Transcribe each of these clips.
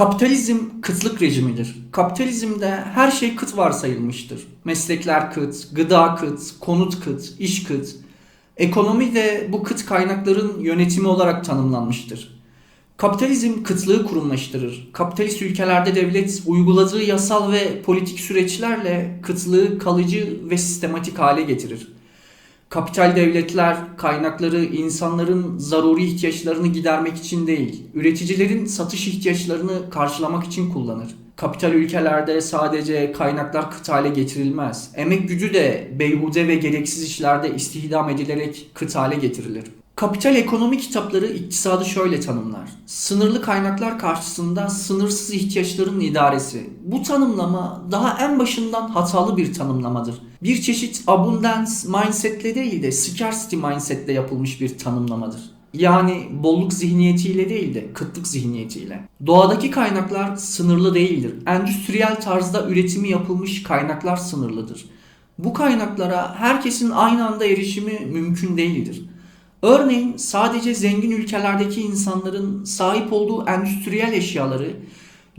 Kapitalizm kıtlık rejimidir. Kapitalizmde her şey kıt varsayılmıştır. Meslekler kıt, gıda kıt, konut kıt, iş kıt. Ekonomi de bu kıt kaynakların yönetimi olarak tanımlanmıştır. Kapitalizm kıtlığı kurumlaştırır. Kapitalist ülkelerde devlet uyguladığı yasal ve politik süreçlerle kıtlığı kalıcı ve sistematik hale getirir. Kapital devletler kaynakları insanların zaruri ihtiyaçlarını gidermek için değil, üreticilerin satış ihtiyaçlarını karşılamak için kullanır. Kapital ülkelerde sadece kaynaklar kıt hale getirilmez. Emek gücü de beyhude ve gereksiz işlerde istihdam edilerek kıt hale getirilir. Kapital ekonomi kitapları iktisadı şöyle tanımlar. Sınırlı kaynaklar karşısında sınırsız ihtiyaçların idaresi. Bu tanımlama daha en başından hatalı bir tanımlamadır. Bir çeşit abundance mindsetle değil de scarcity mindsetle yapılmış bir tanımlamadır. Yani bolluk zihniyetiyle değil de kıtlık zihniyetiyle. Doğadaki kaynaklar sınırlı değildir. Endüstriyel tarzda üretimi yapılmış kaynaklar sınırlıdır. Bu kaynaklara herkesin aynı anda erişimi mümkün değildir. Örneğin sadece zengin ülkelerdeki insanların sahip olduğu endüstriyel eşyaları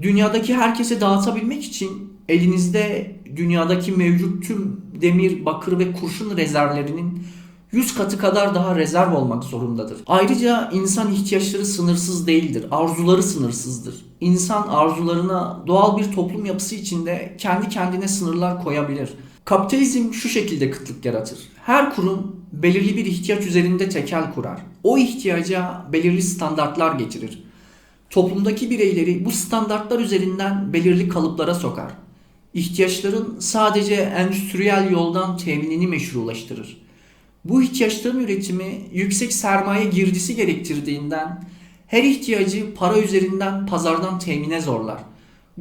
dünyadaki herkese dağıtabilmek için elinizde dünyadaki mevcut tüm demir, bakır ve kurşun rezervlerinin 100 katı kadar daha rezerv olmak zorundadır. Ayrıca insan ihtiyaçları sınırsız değildir, arzuları sınırsızdır. İnsan arzularına doğal bir toplum yapısı içinde kendi kendine sınırlar koyabilir. Kapitalizm şu şekilde kıtlık yaratır. Her kurum belirli bir ihtiyaç üzerinde tekel kurar. O ihtiyaca belirli standartlar getirir. Toplumdaki bireyleri bu standartlar üzerinden belirli kalıplara sokar. İhtiyaçların sadece endüstriyel yoldan teminini meşrulaştırır. Bu ihtiyaçların üretimi yüksek sermaye girdisi gerektirdiğinden her ihtiyacı para üzerinden pazardan temine zorlar.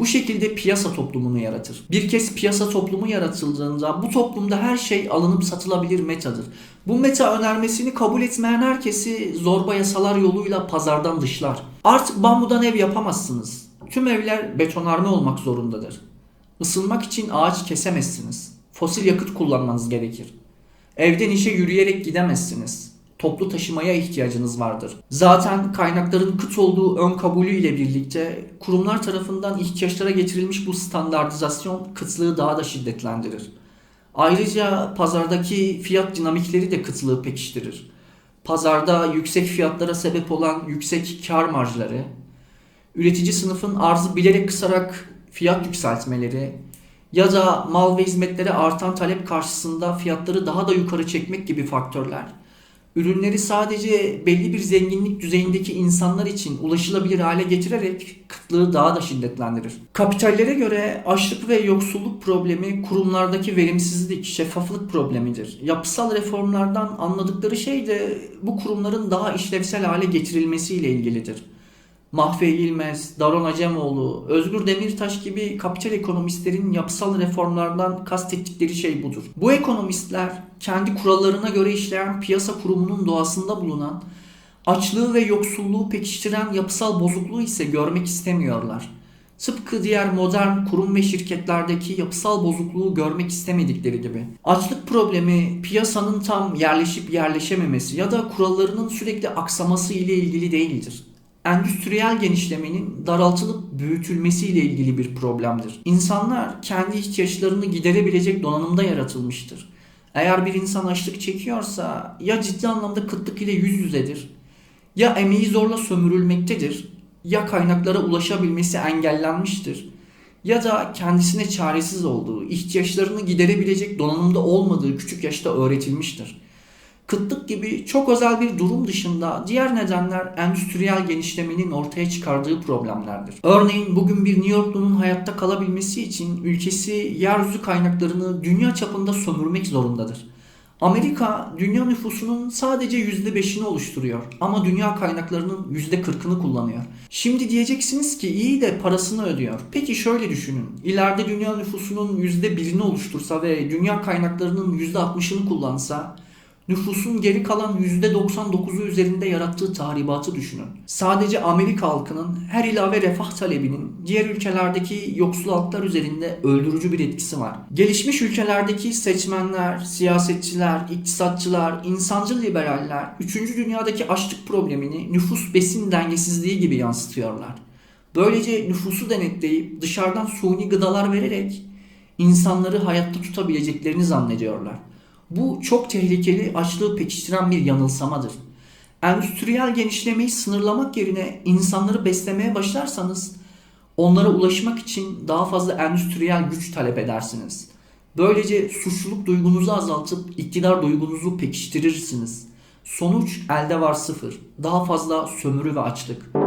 Bu şekilde piyasa toplumunu yaratır. Bir kez piyasa toplumu yaratıldığında bu toplumda her şey alınıp satılabilir metadır. Bu meta önermesini kabul etmeyen herkesi zorba yasalar yoluyla pazardan dışlar. Artık bambudan ev yapamazsınız. Tüm evler betonarme olmak zorundadır. Isınmak için ağaç kesemezsiniz. Fosil yakıt kullanmanız gerekir. Evden işe yürüyerek gidemezsiniz. Toplu taşımaya ihtiyacınız vardır. Zaten kaynakların kıt olduğu ön kabulü ile birlikte kurumlar tarafından ihtiyaçlara getirilmiş bu standartizasyon kıtlığı daha da şiddetlendirir. Ayrıca pazardaki fiyat dinamikleri de kıtlığı pekiştirir. Pazarda yüksek fiyatlara sebep olan yüksek kar marjları, üretici sınıfın arzı bilerek kısarak fiyat yükseltmeleri ya da mal ve hizmetlere artan talep karşısında fiyatları daha da yukarı çekmek gibi faktörler ürünleri sadece belli bir zenginlik düzeyindeki insanlar için ulaşılabilir hale getirerek kıtlığı daha da şiddetlendirir. Kapitallere göre açlık ve yoksulluk problemi kurumlardaki verimsizlik, şeffaflık problemidir. Yapısal reformlardan anladıkları şey de bu kurumların daha işlevsel hale getirilmesiyle ilgilidir. Mahve İlmez, Daron Acemoğlu, Özgür Demirtaş gibi kapital ekonomistlerin yapısal reformlardan kastettikleri şey budur. Bu ekonomistler kendi kurallarına göre işleyen piyasa kurumunun doğasında bulunan açlığı ve yoksulluğu pekiştiren yapısal bozukluğu ise görmek istemiyorlar. Tıpkı diğer modern kurum ve şirketlerdeki yapısal bozukluğu görmek istemedikleri gibi. Açlık problemi piyasanın tam yerleşip yerleşememesi ya da kurallarının sürekli aksaması ile ilgili değildir endüstriyel genişlemenin daraltılıp büyütülmesiyle ilgili bir problemdir. İnsanlar kendi ihtiyaçlarını giderebilecek donanımda yaratılmıştır. Eğer bir insan açlık çekiyorsa ya ciddi anlamda kıtlık ile yüz yüzedir, ya emeği zorla sömürülmektedir, ya kaynaklara ulaşabilmesi engellenmiştir, ya da kendisine çaresiz olduğu, ihtiyaçlarını giderebilecek donanımda olmadığı küçük yaşta öğretilmiştir. Kıtlık gibi çok özel bir durum dışında diğer nedenler endüstriyel genişlemenin ortaya çıkardığı problemlerdir. Örneğin bugün bir New Yorklu'nun hayatta kalabilmesi için ülkesi yeryüzü kaynaklarını dünya çapında sömürmek zorundadır. Amerika dünya nüfusunun sadece %5'ini oluşturuyor ama dünya kaynaklarının %40'ını kullanıyor. Şimdi diyeceksiniz ki iyi de parasını ödüyor. Peki şöyle düşünün. İleride dünya nüfusunun %1'ini oluştursa ve dünya kaynaklarının %60'ını kullansa nüfusun geri kalan %99'u üzerinde yarattığı tahribatı düşünün. Sadece Amerika halkının her ilave refah talebinin diğer ülkelerdeki yoksul halklar üzerinde öldürücü bir etkisi var. Gelişmiş ülkelerdeki seçmenler, siyasetçiler, iktisatçılar, insancıl liberaller 3. dünyadaki açlık problemini nüfus besin dengesizliği gibi yansıtıyorlar. Böylece nüfusu denetleyip dışarıdan suni gıdalar vererek insanları hayatta tutabileceklerini zannediyorlar. Bu çok tehlikeli açlığı pekiştiren bir yanılsamadır. Endüstriyel genişlemeyi sınırlamak yerine insanları beslemeye başlarsanız onlara ulaşmak için daha fazla endüstriyel güç talep edersiniz. Böylece suçluluk duygunuzu azaltıp iktidar duygunuzu pekiştirirsiniz. Sonuç elde var sıfır. Daha fazla sömürü ve açlık.